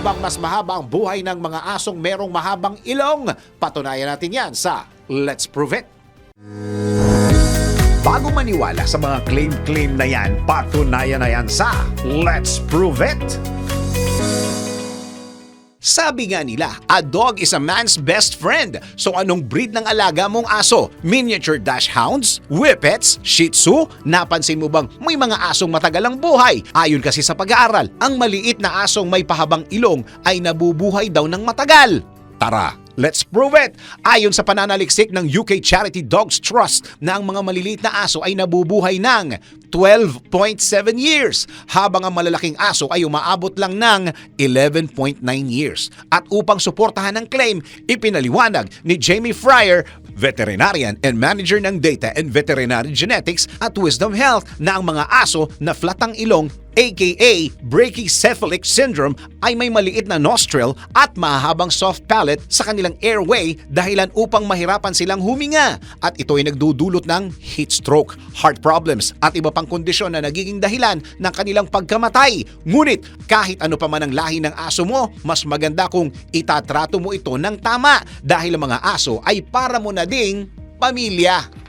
bang mas mahaba ang buhay ng mga asong merong mahabang ilong? Patunayan natin yan sa Let's Prove It. Bago maniwala sa mga claim-claim na yan, patunayan na yan sa Let's Prove It! Sabi nga nila, a dog is a man's best friend. So anong breed ng alaga mong aso? Miniature dash hounds? Whippets? Shih Tzu? Napansin mo bang may mga asong matagal ang buhay? Ayon kasi sa pag-aaral, ang maliit na asong may pahabang ilong ay nabubuhay daw ng matagal. Tara, let's prove it! Ayon sa pananaliksik ng UK Charity Dogs Trust na ang mga maliliit na aso ay nabubuhay ng 12.7 years habang ang malalaking aso ay umaabot lang ng 11.9 years. At upang suportahan ang claim, ipinaliwanag ni Jamie Fryer, veterinarian and manager ng Data and Veterinary Genetics at Wisdom Health na ang mga aso na flat ang ilong aka brachycephalic syndrome ay may maliit na nostril at mahahabang soft palate sa kanilang airway dahilan upang mahirapan silang huminga at ito ay nagdudulot ng heat stroke, heart problems at iba pang kondisyon na nagiging dahilan ng kanilang pagkamatay. Ngunit kahit ano pa man ang lahi ng aso mo, mas maganda kung itatrato mo ito ng tama dahil ang mga aso ay para mo na ding pamilya.